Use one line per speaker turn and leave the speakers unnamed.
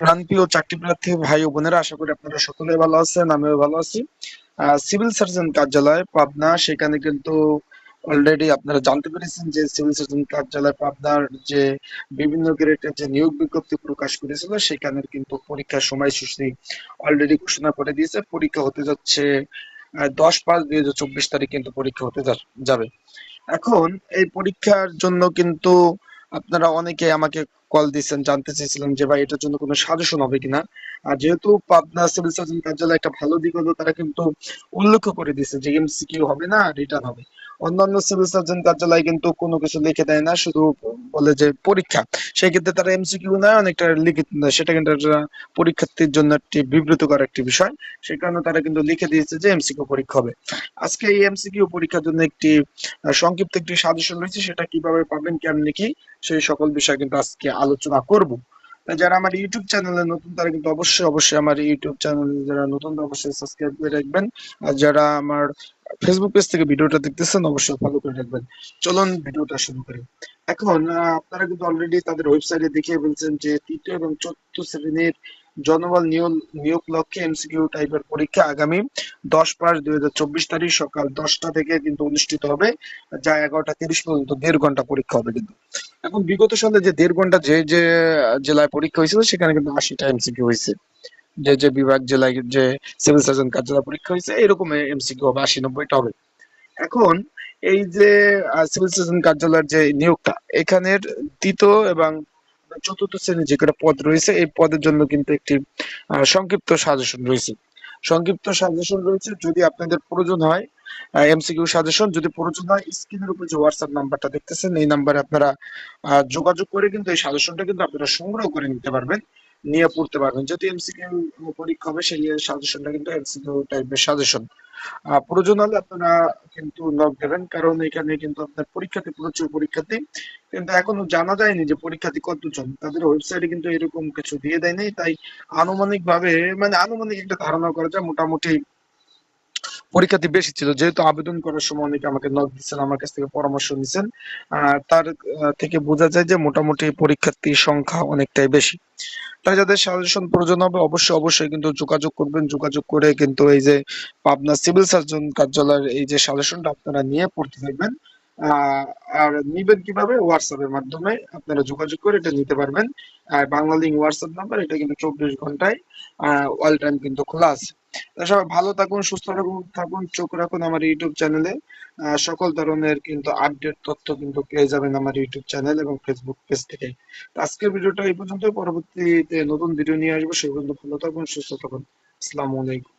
প্রাণপ্রিয় চাকরি প্রার্থী ভাই ও বোনেরা, আশা করি আপনারা সকলে ভালো আছেন, আমিও ভালো আছি। সিভিল সার্জন কার্যালয়, পাবনা, সেখানে কিন্তু অলরেডি আপনারা জানতে পেরেছেন যে সিভিল সার্জন কার্যালয় পাবনার যে বিভিন্ন গ্রেডের যে নিয়োগ বিজ্ঞপ্তি প্রকাশ করেছিল সেখানে কিন্তু পরীক্ষার সময়সূচি অলরেডি ঘোষণা করে দিয়েছে। পরীক্ষা হতে যাচ্ছে দশ পাঁচ দুই হাজার চব্বিশ তারিখ কিন্তু পরীক্ষা হতে যাবে। এখন এই পরীক্ষার জন্য কিন্তু আপনারা অনেকে আমাকে কল দিচ্ছেন জানতে চেয়েছিলেন যে ভাই এটার জন্য কোনো সাজেশন হবে কিনা। আর যেহেতু পাবনা সিভিল সার্জন কার্যালয় একটা ভালো দিক হলো তারা কিন্তু উল্লেখ করে দিয়েছে যে এমসিকিউ হবে না রিটার্ন হবে। অন্যান্য সিভিল সার্জন কার্যালয় কিন্তু কোনো কিছু লিখে দেয় না, শুধু বলে যে পরীক্ষা। সেই ক্ষেত্রে তারা এমসিকিউ নেয় অনেকটা নেয় সেটা কিন্তু পরীক্ষার্থীর জন্য একটি বিব্রতকর একটি বিষয়। সে কারণে তারা কিন্তু লিখে দিয়েছে যে এমসিকিউ পরীক্ষা হবে। আজকে এই এমসিকিউ পরীক্ষার জন্য একটি সংক্ষিপ্ত একটি সাজেশন রয়েছে, সেটা কীভাবে পাবেন, কেমনি কি, সেই সকল বিষয় কিন্তু আজকে আলোচনা করব। যারা আমার ইউটিউব চ্যানেলে নতুন, তারা কিন্তু অবশ্যই অবশ্যই আমার ইউটিউব চ্যানেলে যারা নতুন অবশ্যই সাবস্ক্রাইব করে রাখবেন। আর যারা আমার ফেসবুক পেজ থেকে ভিডিওটা দেখতেছেন, অবশ্যই ফলো করে রাখবেন। চলুন ভিডিওটা শুরু করি। এখন আপনারা কিন্তু অলরেডি তাদের ওয়েবসাইটে দেখিয়ে বলছেন যে তৃতীয় এবং চতুর্থ শ্রেণির জনবল নিয়োগ লক্ষ্যে এমসিকিউ টাইপের পরীক্ষা আগামী দশ পাঁচ দুই হাজার চব্বিশ তারিখ সকাল দশটা থেকে কিন্তু অনুষ্ঠিত হবে। যা এগারোটা তিরিশ পর্যন্ত দেড় ঘণ্টা পরীক্ষা হবে কিন্তু। এখন বিগত সালে যে দেড় ঘণ্টা যে যে, জেলায় পরীক্ষা হয়েছিল, সেখানে কিন্তু আশিটা এমসিকিউ হয়েছে। যে যে বিভাগ, জেলায় যে সিভিল সার্জন কার্যালয় পরীক্ষা হয়েছে, এরকম এমসিকিউ হবে, আশি নব্বইটা হবে। এখন এই যে সিভিল সার্জন কার্যালয়ের যে নিয়োগটা, এখানের তৃতীয় এবং চতুর্থ শ্রেণির যে কটা পদ রয়েছে, এই পদের জন্য কিন্তু একটি সংক্ষিপ্ত সাজেশন রয়েছে। সংক্ষিপ্ত সাজেশন রয়েছে, যদি আপনাদের প্রয়োজন হয় এমসিকিউ সাজেশন যদি প্রয়োজন হয় স্ক্রিনের উপর যে হোয়াটসঅ্যাপ নাম্বারটা দেখতেছেন, এই নাম্বারে আপনারা যোগাযোগ করে কিন্তু এই সাজেশনটা কিন্তু আপনারা সংগ্রহ করে নিতে পারবেন, নিয়ে পড়তে পারবেন। যেহেতু এমসিকিউ পরীক্ষা হবে, সেই সাজেশনটা কিন্তু এমসিকিউ টাইপের সাজেশন প্রয়োজন হলে আপনারা কিন্তু নক দেবেন। কারণ এখানে কিন্তু আপনার পরীক্ষাতে, প্রচুর পরীক্ষার্থী কিন্তু এখনও জানা যায়নি যে পরীক্ষাতে কতজন। তাদের ওয়েবসাইটে কিন্তু এরকম কিছু দিয়ে দেয়নি। তাই আনুমানিক ভাবে মানে আনুমানিক একটা ধারণা করা যায়, মোটামুটি পরীক্ষার্থী বেশি ছিল। যেহেতু আবেদন করার সময় অনেকে আমাকে নক দিচ্ছেন, আমার কাছ থেকে পরামর্শ নিচ্ছেন তার থেকে বোঝা যায় যে মোটামুটি পরীক্ষার্থীর সংখ্যা অনেকটাই বেশি। তাই যাদের সাজেশন প্রয়োজন হবে, অবশ্যই অবশ্যই কিন্তু যোগাযোগ করবেন। যোগাযোগ করে কিন্তু এই যে পাবনা সিভিল সার্জন কার্যালয়ের এই যে সাজেশনটা আপনারা নিয়ে পড়তে থাকবেন। আর নিবেন কীভাবে? মাধ্যমে আপনারা যোগাযোগ করে এটা নিতে পারবেন। আর বাংলা লিঙ্ক হোয়াটসঅ্যাপ নাম্বার এটা কিন্তু চব্বিশ ঘন্টায় অল টাইম কিন্তু খোলা আছে। সবাই ভালো থাকুন, সুস্থ থাকুন থাকুন, চোখ রাখুন আমার ইউটিউব চ্যানেলে সকল ধরনের কিন্তু আপডেট তথ্য কিন্তু পেয়ে যাবেন আমার ইউটিউব চ্যানেল এবং ফেসবুক পেজ থেকে। আজকের ভিডিওটা এই পর্যন্ত পরবর্তীতে নতুন ভিডিও নিয়ে আসব। সেই পর্যন্ত ভালো থাকুন, সুস্থ থাকুন। আসসালামু আলাইকুম।